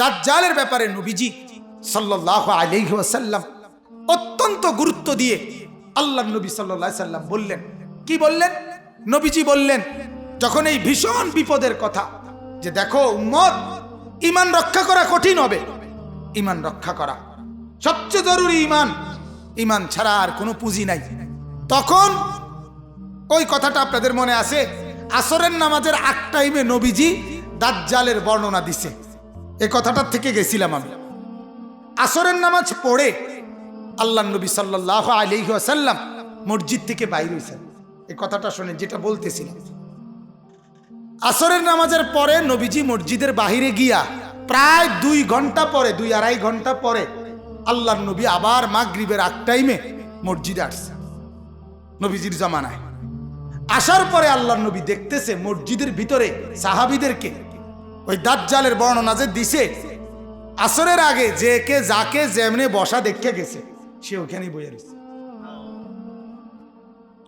দাজ্জালের ব্যাপারে নবীজি সাল্লাহ আলাইহি ওয়াসাল্লাম অত্যন্ত গুরুত্ব দিয়ে আল্লাহ নবী সাল্লাহ সাল্লাম বললেন। কি বললেন? নবীজি বললেন, যখন এই ভীষণ বিপদের কথা যে দেখো উম্মত ইমান রক্ষা করা কঠিন হবে। ইমান রক্ষা করা সবচেয়ে জরুরি ইমান ইমান ছাড়া আর কোনো পুঁজি নাই। তখন ওই কথাটা আপনাদের মনে আছে, আসরের নামাজের আগ টাইমে নবীজি দাজ্জালের বর্ণনা দিছে। এই কথাটার থেকে গেছিলাম আমি। আসরের নামাজ পড়ে আল্লাহ নবী সাল্লাহ আলহি আসাল্লাম মসজিদ থেকে বাইর হয়েছেন এই কথাটা শোনেন যেটা বলতেছিলাম, আসরের নামাজের পরে নবীজি মসজিদের বাহিরে গিয়া প্রায় দুই ঘণ্টা পরে, দুই আড়াই ঘণ্টা পরে আল্লাহ নবী আবার মাগরিবের আগ টাইমে মসজিদে আসছে নবীজির জমানায়। আসার পরে আল্লাহ নবী দেখতেছে মসজিদের ভিতরে সাহাবিদেরকে ওই দাজ্জালের বর্ণনা যে দিছে, আসরের আগে যে কে যাকে যেমনে বসা দেখে গেছে, সে ওখানেই বইয়ে রয়েছে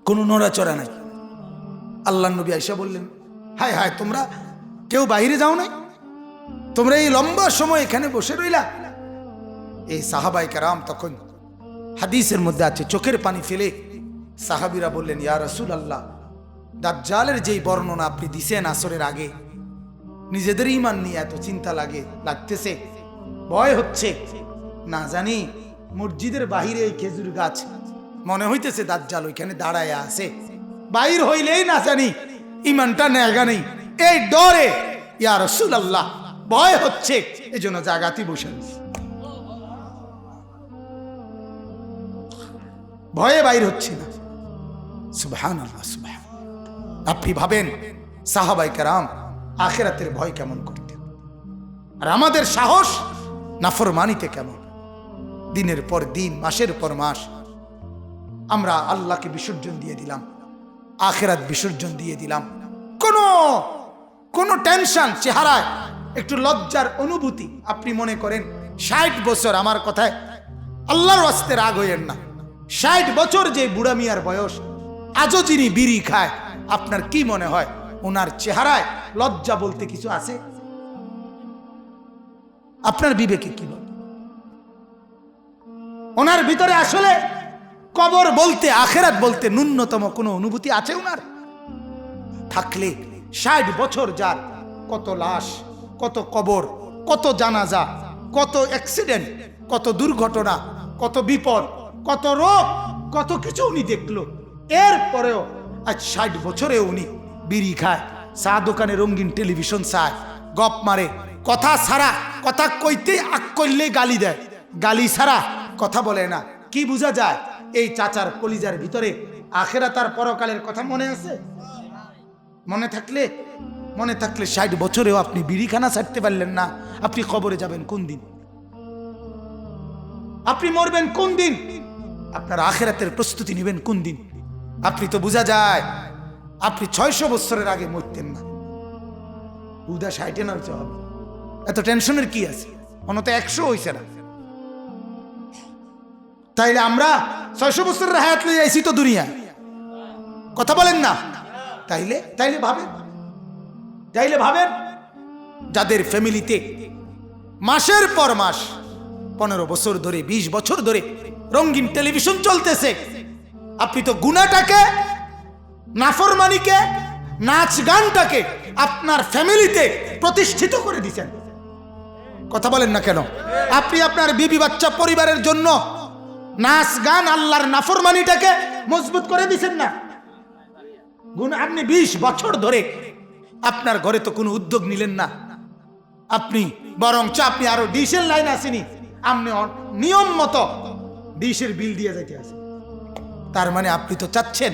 কোনো নড়াচড়া নাই। আল্লাহ নবী আইসা বললেন, হায় হায়, তোমরা কেউ বাইরে যাও নাই? তোমরা এই লম্বা সময় এখানে বসে রইলা? এই সাহাবাই কারাম তখন হাদিসের মধ্যে আছে, চোখের পানি ফেলে সাহাবিরা বললেন, ইয়া রসুল আল্লাহ দাজ্জালের যেই বর্ণনা আপনি দিছেন আসরের আগে নিজেদের ইমান নিয়ে এত চিন্তা লাগে, লাগতেছে। ভয় হচ্ছে। না জানি, মসজিদের বাহিরে এই খেজুর গাছ মনে হইতেছে দাজ্জাল ওইখানে দাঁড়ায় আছে। বাইর হইলেই না জানি, ইমানটা নেগা নেই। এই ডরে, ইয়া রসুল ভয় হচ্ছে। এই জন্য জাগাতি বসে। ভয়ে বাইর হচ্ছে না। সুবহান আপনি ভাবেন সাহাবাই কারাম আখেরাতের ভয় কেমন করতেন আর আমাদের সাহস নাফরমানিতে কেমন? দিনের পর দিন, মাসের পর মাস আমরা আল্লাহকে বিসর্জন দিয়ে দিলাম, আখেরাত বিসর্জন দিয়ে দিলাম। কোনো কোনো টেনশন, চেহারায় একটু লজ্জার অনুভূতি আপনি মনে করেন, ষাট বছর আমার কথায় আল্লাহর ওয়াস্তে রাগ হইয়েন না। ষাট বছর যে বুড়া মিয়ার বয়স, আজও যিনি বিড়ি খায়, আপনার কি মনে হয়? ওনার চেহারায় লজ্জা বলতে কিছু আছে? আপনার বিবেকে কি বলে? ওনার ভিতরে আসলে কবর বলতে, আখেরাত বলতে ন্যূনতম কোনো অনুভূতি আছে ওনার থাকলে ষাট বছর যার কত লাশ, কত কবর, কত জানাজা, কত অ্যাক্সিডেন্ট কত দুর্ঘটনা, কত বিপদ, কত রোগ, কত কিছু উনি দেখল। এরপরেও আজ ষাট বছরে উনি বিড়ি খায়। চা দোকানে রঙিন টেলিভিশন চায়। গপ মারে, কথা ছাড়া, কথা কইতে আক করলেই গালি দেয়। গালি ছাড়া কথা বলে না। কি বোঝা যায়? এই চাচার কলিজার ভিতরে আখেরা তার পরকালের কথা মনে আছে? মনে থাকলে মনে থাকলে ষাট বছরেও আপনি বিড়িখানা ছাড়তে পারলেন না। আপনি খবরে যাবেন কোন দিন? আপনি মরবেন কোন দিন? আপনার আখেরাতের প্রস্তুতি নেবেন কোন দিন? আপনি তো বোঝা যায় আপনি ছয়শো বছরের আগে মরতেন না। উদা ষাটে না হইতে হবে। এত টেনশনের কি আছে? অনত একশো হয়েছে না। তাইলে আমরা ছয়শো বছরের হায়াত লই আইছি তো দুনিয়া। কথা বলেন না। তাইলে তাইলে ভাবেন। তাইলে ভাবেন, যাদের ফ্যামিলিতে মাসের পর মাস পনেরো বছর ধরে ২০ বছর ধরে রঙিন টেলিভিশন চলতেছে, আপনি তো গুণাটাকে নাফরমানিকে, নাচ গানটাকে আপনার ফ্যামিলিতে প্রতিষ্ঠিত করে দিচ্ছেন কথা বলেন না কেন? আপনি আপনার বিবি বাচ্চা পরিবারের জন্য নাচ গান আল্লাহর নাফরমানিটাকে মজবুত করে দিছেন না? গুণ, আপনি বিশ বছর ধরে আপনার ঘরে তো কোনো উদ্যোগ নিলেন না। আপনি বরং আপনি আরও ডিশের লাইন আসেনি। আপনি নিয়ম মতো ডিশের বিল দিয়ে যাইতে আছে তার মানে আপনি তো চাচ্ছেন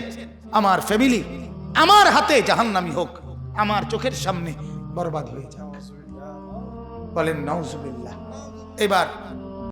আমার ফ্যামিলি আমার হাতে জাহান্নামি হোক, আমার চোখের সামনে বরবাদ হয়ে যাক। বলেন নওজুবিল্লাহ এবার